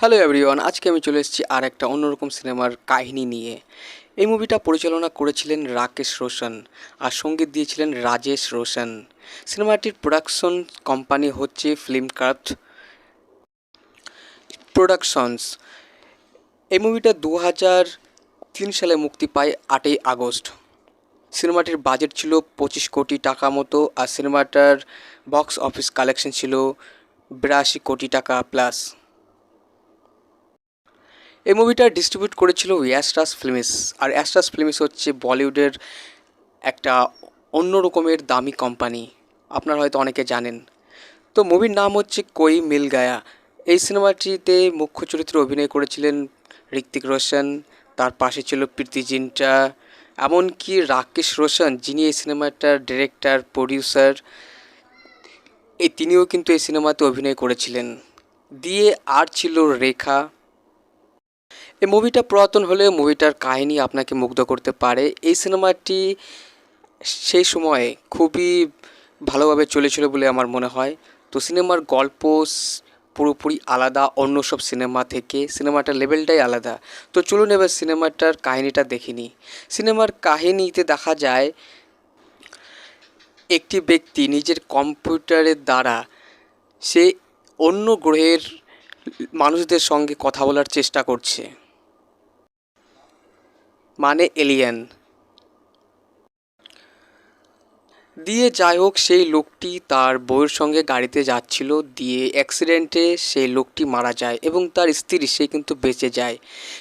Hello everyone আজকে আমি চলে এসেছি আর একটা অন্যরকম সিনেমার কাহিনী নিয়ে। এই মুভিটা পরিচালনা করেছিলেন রাকেশ রোশন আর সংগীত দিয়েছিলেন রাজেশ রোশন। সিনেমাটির প্রোডাকশন কোম্পানি হচ্ছে ফিল্মক্রাফট প্রোডাকশনস এই মুভিটা দু তিন সালে মুক্তি পায় আটই আগস্ট। সিনেমাটির বাজেট ছিল পঁচিশ কোটি টাকা মতো আর সিনেমাটার বক্স অফিস কালেকশন ছিল বিরাশি কোটি টাকা প্লাস এই মুভিটা ডিস্ট্রিবিউট করেছিল অ্যাস্ট্রাস ফিল্মস আর অ্যাস্ট্রাস ফিল্মস হচ্ছে বলিউডের একটা অন্য রকমের দামি কোম্পানি আপনারা হয়তো অনেকে জানেন। তো মুভির নাম হচ্ছে কই মিল গায়া এই সিনেমাটিতে মুখ্য চরিত্রে অভিনয় করেছিলেন ঋত্বিক রোশন, তার পাশে ছিল প্রীতি জিন্টা, এমনকি রাকেশ রোশন, যিনি এই সিনেমাটার ডিরেক্টর প্রডিউসার এই তিনিও কিন্তু এই সিনেমাতে অভিনয় করেছিলেন। দিয়ে আর ছিল রেখা এই মুভিটা পুরাতন হলেও মুভিটার কাহিনী আপনাকে মুগ্ধ করতে পারে। এই সিনেমাটি সেই সময়ে খুবই ভালোভাবে চলেছিল বলে আমার মনে হয়। তো সিনেমার গল্প পুরোপুরি আলাদা, অন্য সব সিনেমা থেকে সিনেমাটার লেভেলটাই আলাদা। তো চলুন এবার সিনেমাটার কাহিনীটা দেখিনি সিনেমার কাহিনীতে দেখা যায়, একটি ব্যক্তি নিজের কম্পিউটারের দ্বারা সে অন্য গ্রহের মানুষদের সঙ্গে কথা বলার চেষ্টা করছে। মানে এলিয়েন দিয়ে যাই হোক, সেই লোকটি তার বউয়ের সঙ্গে গাড়িতে যাচ্ছিল, দিয়ে অ্যাক্সিডেন্টে সেই লোকটি মারা যায় এবং তার স্ত্রী সে কিন্তু বেঁচে যায়।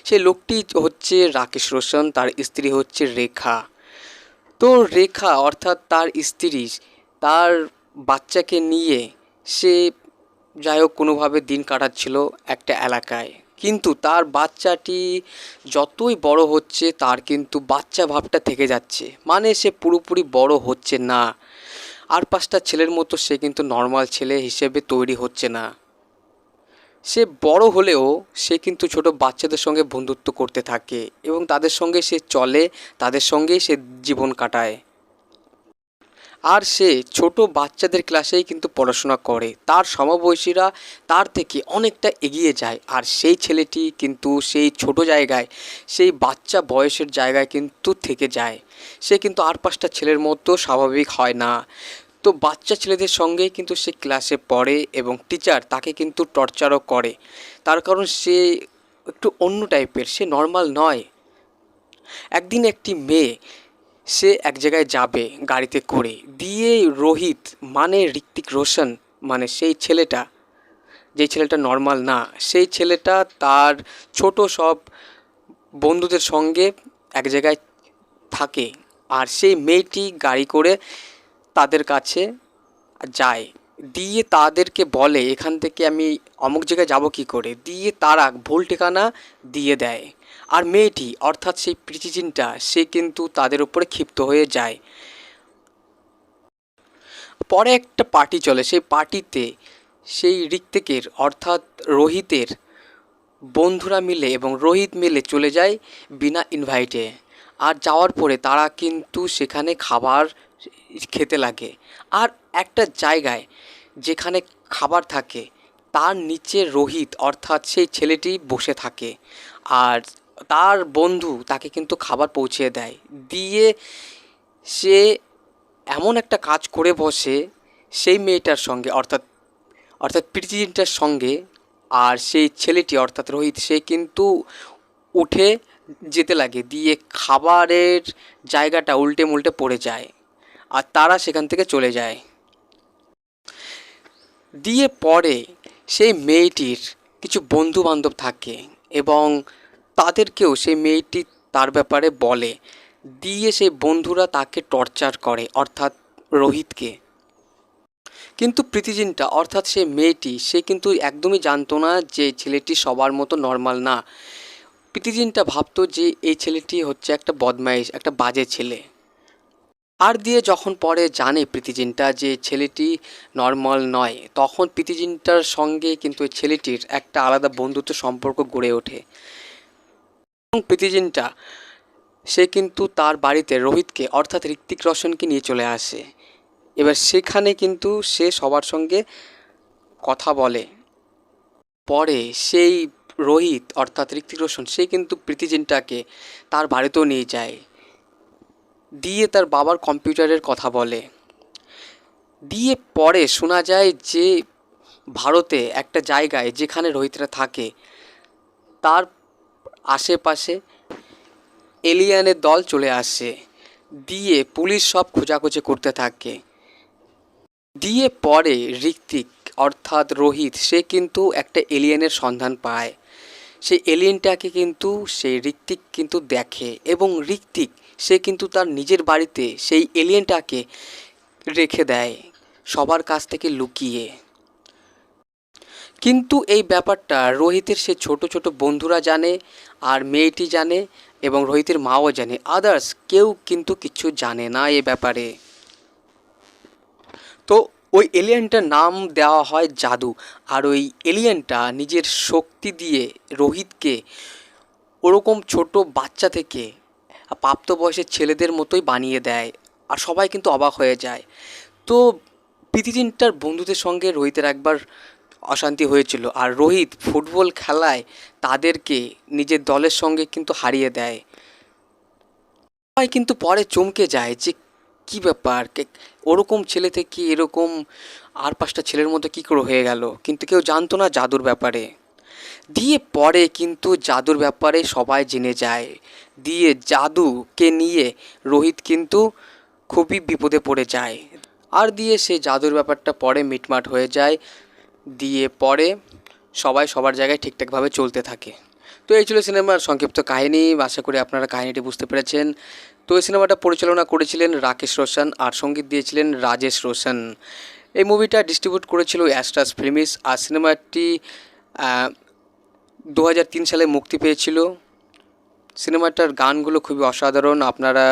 সেই লোকটি হচ্ছে রাকেশ রোশন, তার স্ত্রী হচ্ছে রেখা। তো রেখা অর্থাৎ তার স্ত্রী, তার বাচ্চাকে নিয়ে সে যাই হোক কোনোভাবে দিন কাটাচ্ছিল একটা এলাকায়। কিন্তু তার বাচ্চাটি যতই বড় হচ্ছে, তার কিন্তু বাচ্চা ভাবটা থেকে যাচ্ছে। মানে সে পুরোপুরি বড় হচ্ছে না। আর পাঁচটা ছেলের মতো সে কিন্তু নর্মাল ছেলে হিসেবে তৈরি হচ্ছে না। সে বড় হলেও সে কিন্তু ছোট বাচ্চাদের সঙ্গে বন্ধুত্ব করতে থাকে এবং তাদের সঙ্গে সে চলে, তাদের সঙ্গেই সে জীবন কাটায়। আর সে ছোট বাচ্চাদের ক্লাসেই কিন্তু পড়াশোনা করে। তার সমবয়সীরা তার থেকে অনেকটা এগিয়ে যায় আর সেই ছেলেটি কিন্তু সেই ছোট জায়গায়, সেই বাচ্চা বয়সের জায়গায় কিন্তু থেকে যায়। সে কিন্তু আর পাঁচটা ছেলের মতো স্বাভাবিক হয় না। তো বাচ্চা ছেলেদের সঙ্গেই কিন্তু সে ক্লাসে পড়ে এবং টিচার তাকে কিন্তু টর্চারও করে। তার কারণ সে একটু অন্য টাইপের, সে নর্মাল নয়। একদিন একটি মেয়ে সে এক জায়গায় যাবে গাড়িতে করে। দিয়ে রোহিত মানে ঋত্বিক রোশন মানে সেই ছেলেটা যে ছেলেটা নর্মাল না, সেই ছেলেটা তার ছোট সব বন্ধুদের সঙ্গে এক জায়গায় থাকে। আর সেই মেয়েটি গাড়ি করে তাদের কাছে যায়। দিয়ে তাদেরকে বলে, এখান থেকে আমি অমুক জায়গায় যাব কী করে? দিয়ে তারা ভুল ঠিকানা দিয়ে দেয়। আর মেয়েটি, অর্থাৎ সেই প্রিচিজিনটা সে কিন্তু তাদের উপরে ক্ষিপ্ত হয়ে যায়। পরে একটা পার্টি চলে। সেই পার্টিতে সেই ঋত্বিকের, অর্থাৎ রোহিতের বন্ধুরা মিলে এবং রোহিত মিলে চলে যায় বিনা ইনভাইটে আর যাওয়ার পরে তারা কিন্তু সেখানে খাবার খেতে লাগে। আর একটা জায়গায় যেখানে খাবার থাকে, তার নিচে রোহিত, অর্থাৎ সেই ছেলেটি বসে থাকে। আর তার বন্ধু তাকে কিন্তু খাবার পৌঁছে দেয়। দিয়ে সে এমন একটা কাজ করে বসে সেই মেয়েটার সঙ্গে, অর্থাৎ অর্থাৎ প্রীতিজিনটার সঙ্গে। আর সেই ছেলেটি, অর্থাৎ রোহিত, সে কিন্তু উঠে যেতে লাগে। দিয়ে খাবারের জায়গাটা উল্টে মুল্টে পড়ে যায়। আর তারা সেখান থেকে চলে যায়। দিয়ে পরে সেই মেয়েটির কিছু বন্ধু বান্ধব থাকে এবং তাদেরকেও সেই মেয়েটি তার ব্যাপারে বলে। দিয়ে সেই বন্ধুরা তাকে টর্চার করে, অর্থাৎ রোহিতকে। কিন্তু প্রীতিজিনটা, অর্থাৎ সে মেয়েটি, সে কিন্তু একদমই জানতো না যে ছেলেটি সবার মতো নর্মাল না। প্রীতিজিনটা ভাবতো যে এই ছেলেটি হচ্ছে একটা বদমাইশ, একটা বাজে ছেলে। আর দিয়ে যখন পরে জানে প্রীতিজিনটা যে ছেলেটি নর্মাল নয়, তখন প্রীতিজিনটার সঙ্গে কিন্তু ওই ছেলেটির একটা আলাদা বন্ধুত্ব সম্পর্ক গড়ে ওঠে। এবং প্রীতিজিনটা, সে কিন্তু তার বাড়িতে রোহিতকে, অর্থাৎ ঋত্বিক রোশনকে নিয়ে চলে আসে। এবার সেখানে কিন্তু সে সবার সঙ্গে কথা বলে। পরে সেই রোহিত, অর্থাৎ ঋত্বিক রোশন, সে কিন্তু প্রীতি জিন্টাকে তার বাড়িতেও নিয়ে যায়। দিয়ে তার বাবার কম্পিউটারের কথা বলে। দিয়ে পরে শোনা যায় যে ভারতে একটা জায়গায় যেখানে রোহিতরা থাকে, তার আশেপাশে এলিয়ানের দল চলে আসে। দিয়ে পুলিশ সব খোঁজাখুঁজি করতে থাকে। দিয়ে পরে ঋত্বিক, অর্থাৎ রোহিত, সে কিন্তু একটা এলিয়েনের সন্ধান পায়। সেই এলিয়েনটাকে কিন্তু সেই ঋত্বিক কিন্তু দেখে এবং ঋত্বিক সে কিন্তু তার নিজের বাড়িতে সেই এলিয়েনটাকে রেখে দেয়, সবার কাছ থেকে লুকিয়ে। কিন্তু এই ব্যাপারটা রোহিতের সে ছোট ছোট বন্ধুরা জানে, আর মেয়েটি জানে, এবং রোহিতের মাও জানে। আদার্স কেউ কিন্তু কিছু জানে না এ ব্যাপারে। তো ওই এলিয়েনটার নাম দেওয়া হয় জাদু, আর ওই এলিয়েনটা নিজের শক্তি দিয়ে রোহিতকে ওরকম ছোট বাচ্চা থেকে প্রাপ্তবয়সের ছেলেদের মতোই বানিয়ে দেয় আর সবাই কিন্তু অবাক হয়ে যায়। তো প্রীতিদিনটার বন্ধুদের সঙ্গে রোহিতের একবার অশান্তি হয়েছিল আর রোহিত ফুটবল খেলায় তাদেরকে নিজের দলের সঙ্গে কিন্তু হারিয়ে দেয়। সবাই কিন্তু পরে চমকে যায় যে কী ব্যাপার? ওরকম ছেলে থেকে এরকম আর পাঁচটা ছেলের মতো কী করে হয়ে গেল? কিন্তু কেউ জানতো না জাদুর ব্যাপারে। দিয়ে পরে কিন্তু জাদুর ব্যাপারে সবাই জেনে যায়। দিয়ে জাদুকে নিয়ে রোহিত কিন্তু খুবই বিপদে পড়ে যায়। আর দিয়ে সে জাদুর ব্যাপারটা পরে মিটমাট হয়ে যায়। দিয়ে পরে সবাই সবার জায়গায় ঠিকঠাকভাবে চলতে থাকে। তো এই ছিল সিনেমার সংক্ষিপ্ত কাহিনী। আশা করি আপনারা কাহিনীটি বুঝতে পেরেছেন। তো এই সিনেমাটা পরিচালনা করেছিলেন রাকেশ রোশন আর সংগীত দিয়েছিলেন রাজেশ রোশন। এই মুভিটা ডিস্ট্রিবিউট করেছিল অ্যাস্ট্রাস ফিল্মিস। আর সিনেমাটি দু হাজার তিন সালে মুক্তি পেয়েছিল। সিনেমাটার গানগুলো খুবই অসাধারণ। আপনারা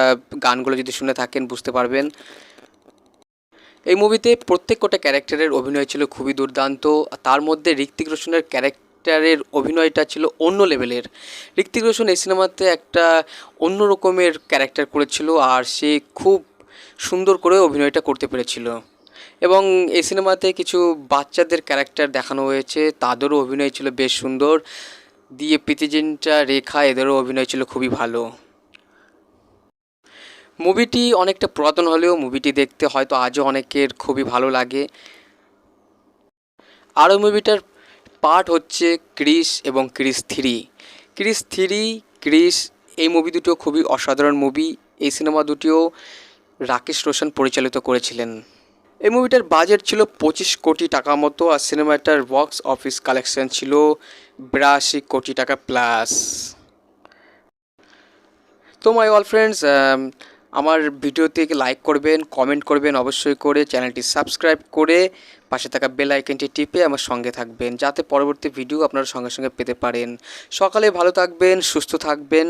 গানগুলো যদি শুনে থাকেন, বুঝতে পারবেন। এই মুভিতে প্রত্যেক কটা ক্যারেক্টারের অভিনয় ছিল খুবই দুর্দান্ত। তার মধ্যে ঋত্বিক রোশনের ক্যারেক্টারের অভিনয়টা ছিল অন্য লেভেলের। ঋত্বিক রোশন এই সিনেমাতে একটা অন্য রকমের ক্যারেক্টার করেছিল আর সে খুব সুন্দর করে অভিনয়টা করতে পেরেছিল। এবং এই সিনেমাতে কিছু বাচ্চাদের ক্যারেক্টার দেখানো হয়েছে। তাদেরও অভিনয় ছিল বেশ সুন্দর। দিয়ে প্রীতিজিন্টা রেখা, এদেরও অভিনয় ছিল খুবই ভালো। মুভিটি অনেকটা পুরাতন হলেও মুভিটি দেখতে হয়তো আজও অনেকের খুবই ভালো লাগে। আরও মুভিটার পার্ট হচ্ছে ক্রিস এবং ক্রিস থ্রি। ক্রিস থ্রি, ক্রিস, এই মুভি দুটো খুবই অসাধারণ মুভি। এই সিনেমা দুটিও রাকেশ রোশন পরিচালিত করেছিলেন। এই মুভিটার বাজেট ছিল পঁচিশ কোটি টাকা মতো, আর সিনেমাটার বক্স অফিস কালেকশন ছিল বিরাশি কোটি টাকা প্লাস তো মাই অল ফ্রেন্ডস আমার ভিডিওতে লাইক করবেন কমেন্ট করবেন অবশ্যই করে চ্যানেলটি সাবস্ক্রাইব করে পাশে থাকা বেল আইকনটি টিপে আমার সঙ্গে থাকবেন, যাতে পরবর্তী ভিডিও আপনারা সঙ্গে সঙ্গে পেতে পারেন। সকালে ভালো থাকবেন, সুস্থ থাকবেন।